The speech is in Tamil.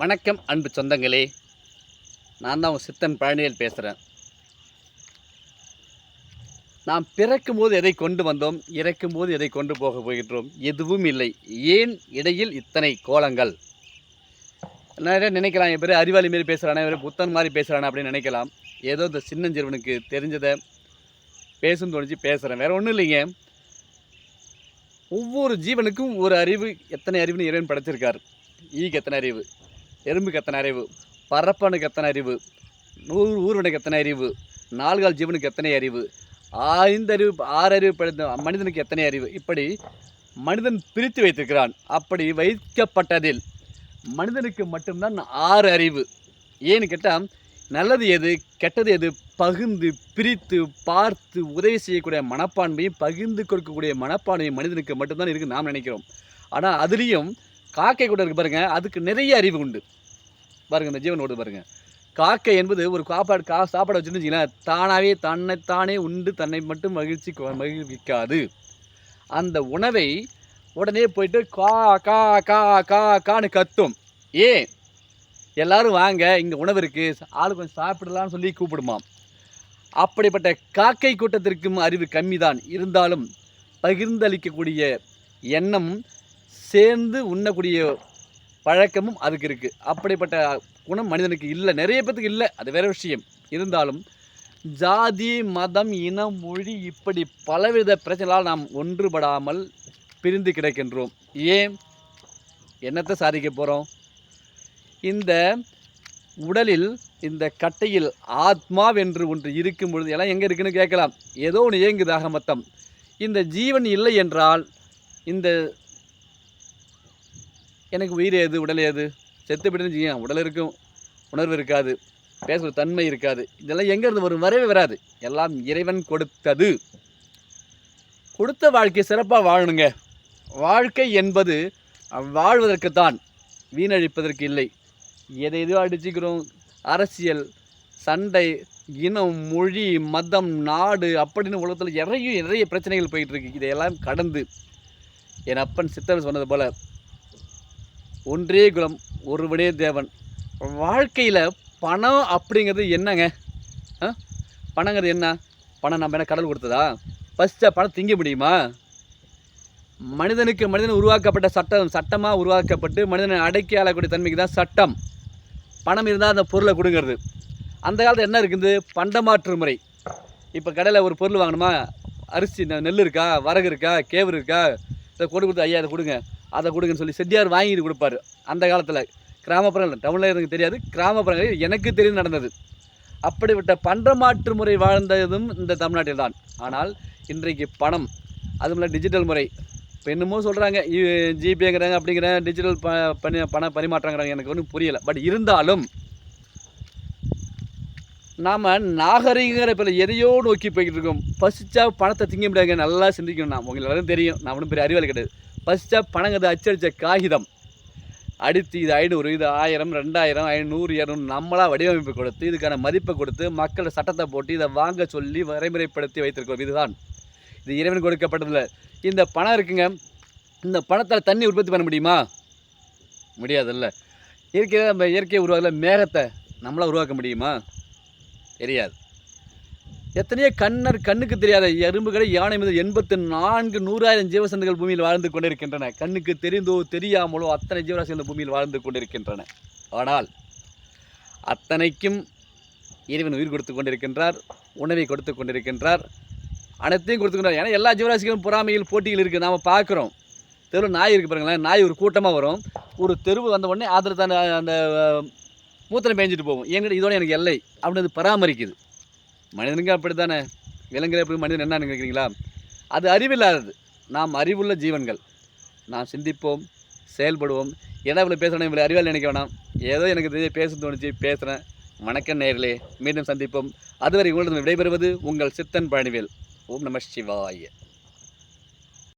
வணக்கம் அன்பு சொந்தங்களே. நான் தான் உங்கள் சித்தன் பழனியில் பேசுகிறேன் நாம் பிறக்கும் போது எதை கொண்டு வந்தோம் இறக்கும் போது எதை கொண்டு போக போகின்றோம் எதுவும் இல்லை. ஏன் இடையில் இத்தனை கோலங்கள்? நிறைய நினைக்கலாம்? என் பேர் அறிவாளி மாரி பேசுகிறானே இவர் புத்தன் மாதிரி பேசுகிறானே அப்படின்னு நினைக்கலாம். ஏதோ இந்த சின்னஞ்சிறுவனுக்கு தெரிஞ்சதை பேசுன்னு தோணிச்சு பேசுகிறேன் வேறு ஒன்றும் இல்லைங்க. ஒவ்வொரு ஜீவனுக்கும் ஒரு அறிவு எத்தனை அறிவுன்னு இறைவன் படைச்சிருக்கார். ஈக்கு எத்தனை அறிவு? எறும்புக்கு எத்தனை அறிவு பரப்பனுக்கு எத்தனை அறிவு நூறு ஊர்வனுக்கு எத்தனை அறிவு நால்கால் ஜீவனுக்கு எத்தனை அறிவு ஐந்தறிவு ஆறு அறிவு படைத்த மனிதனுக்கு எத்தனை அறிவு? இப்படி மனிதன் பிரித்து வைத்திருக்கிறான். அப்படி வைக்கப்பட்டதில் மனிதனுக்கு மட்டும்தான் ஆறு அறிவு. ஏன்னு கேட்டால் நல்லது எது கெட்டது எது? பகிர்ந்து பிரித்து பார்த்து உதவி செய்யக்கூடிய மனப்பான்மையும் பகிர்ந்து கொடுக்கக்கூடிய மனப்பான்மையும் மனிதனுக்கு மட்டும்தான் இருக்குது நாம் நினைக்கிறோம். ஆனால் அதுலேயும் காக்கை கூட இருக்கு பாருங்க. அதுக்கு நிறைய அறிவு உண்டு. பாருங்க இந்த ஜீவன் ஓடு பாருங்க. காக்கை என்பது ஒரு காப்பாடு கா சாப்பாடு வச்சுன்னு வச்சுங்களேன் தானாகவே தன்னைத்தானே உண்டு தன்னை மட்டும் மகிழ்ச்சி மகிழ்விக்காது. அந்த உணவை உடனே போயிட்டு கா கா கா கா கான்னு கத்தும். ஏன்? எல்லாரும் வாங்க இங்கே உணவு இருக்குது ஆளு கொஞ்சம் சாப்பிடலாம்னு சொல்லி கூப்பிடுமாம். அப்படிப்பட்ட காக்கை கூட்டத்திற்கும் அறிவு கம்மி தான் இருந்தாலும் பகிர்ந்தளிக்கக்கூடிய எண்ணம் சேர்ந்து உண்ணக்கூடிய பழக்கமும் அதுக்கு இருக்குது அப்படிப்பட்ட குணம் மனிதனுக்கு இல்லை. நிறைய பேத்துக்கு இல்லை. அது வேற விஷயம். இருந்தாலும் ஜாதி மதம் இனம் மொழி இப்படி பலவித பிரச்சனைகளால் நாம் ஒன்றுபடாமல் பிரிந்து கிடக்கின்றோம். ஏன்? என்னத்தை சாதிக்க போகிறோம் இந்த உடலில் இந்த கட்டையில் ஆத்மாவென்று ஒன்று இருக்கும் பொழுது எல்லாம் எங்கே இருக்குன்னு கேட்கலாம். ஏதோ ஒன்று இயங்குதாக மொத்தம். இந்த ஜீவன் இல்லை என்றால் இந்த எனக்கு உயிர் ஏது உடல் ஏது? செத்து போயிட்டுன்னு வச்சுக்கோங்க உடல் இருக்கும் உணர்வு இருக்காது பேசுகிற தன்மை இருக்காது. இதெல்லாம் எங்கேருந்து வரும்? வரவே வராது. எல்லாம் இறைவன் கொடுத்தது. கொடுத்த வாழ்க்கையை சிறப்பாக வாழணுங்க. வாழ்க்கை என்பது வாழ்வதற்குத்தான் வீணழிப்பதற்கு இல்லை. எதை எதோ அடிச்சுக்கிறோம். அரசியல் சண்டை இனம் மொழி மதம் நாடு அப்படின்னு உலகத்தில் நிறைய நிறைய பிரச்சனைகள் போயிட்டுருக்கு இதையெல்லாம் கடந்து என் அப்பன் சித்தன் சொன்னது போல் ஒன்றே குலம் ஒருவனே தேவன். வாழ்க்கையில் பணம் அப்படிங்கிறது என்னங்க? ஆ? பணங்கிறது என்ன? பணம் நம்ம என்ன கடல் கொடுத்ததா? ஃபஸ்ட்டு பணம் திங்க முடியுமா? மனிதனுக்கு மனிதன் உருவாக்கப்பட்ட சட்டம் சட்டமாக உருவாக்கப்பட்டு மனிதனை அடக்கி ஆளக்கூடிய தன்மைக்கு தான் சட்டம். பணம் இருந்தால் அந்த பொருளை கொடுங்கிறது. அந்த காலத்தில் என்ன இருக்குது? பண்டமாற்று முறை. இப்போ கடையில் ஒரு பொருள் வாங்கணுமா? அரிசி நெல் இருக்கா? வரகு இருக்கா? கேவுரு இருக்கா? இதை கொடு கொடுத்து ஐயா இதை கொடுங்க. அதை கொடுங்கன்னு சொல்லி செட்டியார் வாங்கிட்டு கொடுப்பாரு. அந்த காலத்தில் கிராமப்புறங்கள் டவுனில் எனக்கு தெரியாது கிராமப்புறங்களில் எனக்கு தெரிந்து நடந்தது. அப்படிப்பட்ட பண்டமாற்று முறை வாழ்ந்ததும் இந்த தமிழ்நாட்டில் தான். ஆனால் இன்றைக்கு பணம் அதுவும் டிஜிட்டல் முறை. இப்போ என்னமோ சொல்கிறாங்க ஜிபேங்கிறாங்க அப்படிங்கிற டிஜிட்டல் ப பணி பண பரிமாற்றங்கிறாங்க. எனக்கு ஒன்றும் புரியலை. பட் இருந்தாலும் நாம் நாகரிகங்கிற பேரில் எதையோ நோக்கி போய்கிட்டு இருக்கோம். பசிச்சா பணத்தை திங்க முடியாதுங்க. நல்லா சிந்திக்கணும். நான் உங்களுக்கு எல்லாரும் தெரியும். நான் ஒன்றும் பெரிய அறிவியல் கிடையாது. ஃபஸ்ட்டாக பணங்கிறது அச்சடித்த காகிதம். அடித்து இது ஐநூறு இது ஆயிரம் ரெண்டாயிரம் ஐநூறு இரநூறு நம்மளா வடிவமைப்பு கொடுத்து இதுக்கான மதிப்பை கொடுத்து மக்கள் சட்டத்தை போட்டு இதை வாங்க சொல்லி வரைமுறைப்படுத்தி வைத்திருக்கோம் இதுதான். இது இறைவன் கொடுக்கப்பட்டதில்லை இந்த பணம் இருக்குங்க. இந்த பணத்தால் தண்ணி உற்பத்தி பண்ண முடியுமா? முடியாதுல்ல. இயற்கையில் நம்ம இயற்கையை உருவாக்கல மேகத்தை நம்மளால் உருவாக்க முடியுமா? தெரியாது. எத்தனையோ கண்ணர் கண்ணுக்கு தெரியாத எறும்புகளை யானை மீது எண்பத்து நான்கு நூறாயிரம் ஜீவசந்துகள் பூமியில் வாழ்ந்து கொண்டிருக்கின்றன. கண்ணுக்கு தெரிந்தோ தெரியாமலோ அத்தனை ஜீவராசிகள் இந்த பூமியில் வாழ்ந்து கொண்டிருக்கின்றன. ஆனால் அத்தனைக்கும் இறைவன் உயிர் கொடுத்து கொண்டிருக்கின்றார் உணவை கொடுத்து கொண்டிருக்கின்றார் அனைத்தையும் கொடுத்துக்கின்றார் ஏன்னா எல்லா ஜீவராசிகளும் பொறாமையில் போட்டியில் இருக்குது நாம் பார்க்குறோம். தெருவில் நாய் இருக்குது பாருங்களேன். நாய் ஒரு கூட்டமாக வரும். ஒரு தெருவு வந்த உடனே அதில் தான் அந்த மூத்திரம் பேஞ்சிட்டு போகும். என்கிட்ட இதோட எனக்கு எல்லை அப்படின்னு அது பராமரிக்குது. மனிதனுக்கு அப்படி தானே விலங்குகள் எப்படி மனிதன் என்ன நினைக்கிறீங்களா அது அறிவில்லாதது. நாம் அறிவுள்ள ஜீவன்கள். நாம் சிந்திப்போம் செயல்படுவோம். ஏன்னா இவ்வளோ பேசணும் இவ்வளோ அறிவால் நினைக்க வேணாம். ஏதோ எனக்கு தெரிஞ்ச பேச தோணுச்சு பேசுகிறேன் வணக்கம் நேர்களே மீண்டும் சந்திப்போம். அதுவரை உங்களிடம் விடைபெறுவது உங்கள் சித்தன் பழனிவேல். ஓம் நம சிவாய.